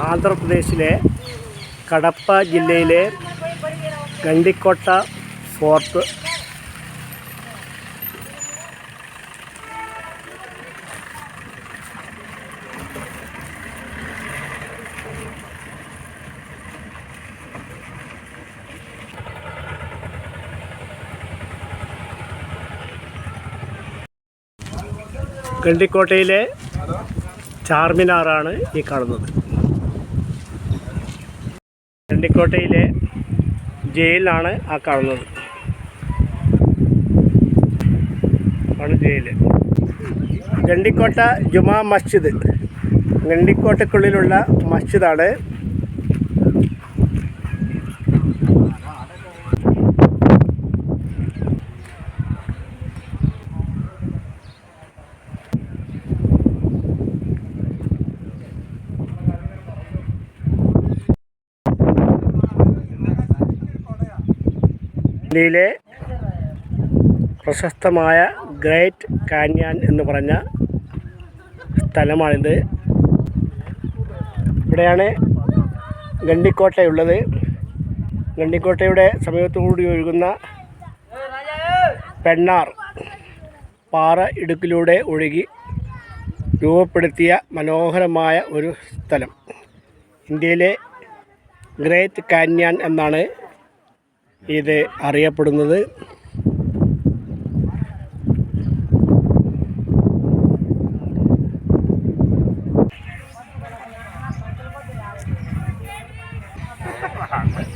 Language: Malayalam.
ആന്ധ്രാപ്രദേശിലെ കടപ്പ ജില്ലയിലെ കണ്ടിക്കോട്ട ഫോർട്ട്. ഗണ്ടിക്കോട്ടയിലെ ചാർമിനാറാണ് ഈ കാണുന്നത്. ഗണ്ടിക്കോട്ടയിലെ ജയിലാണ് ആ കാണുന്നത്. ആണ് ജയിൽ ഗണ്ടിക്കോട്ട ജുമാ മസ്ജിദ്. ഗണ്ടിക്കോട്ടക്കുള്ളിലുള്ള മസ്ജിദാണ് ഇന്ത്യയിലെ പ്രശസ്തമായ ഗ്രേറ്റ് കാന്യാൻ എന്ന് പറഞ്ഞ സ്ഥലമാണിത്. ഇവിടെയാണ് ഗണ്ടിക്കോട്ടയുള്ളത് ഗണ്ടിക്കോട്ടയുടെ സമീപത്തുകൂടി ഒഴുകുന്ന പെണ്ണാർ പാറ ഇടുക്കിലൂടെ ഒഴുകി രൂപപ്പെടുത്തിയ മനോഹരമായ ഒരു സ്ഥലം. ഇന്ത്യയിലെ ഗ്രേറ്റ് കാന്യാൻ എന്നാണ് ഇത് അറിയപ്പെടുന്നത്.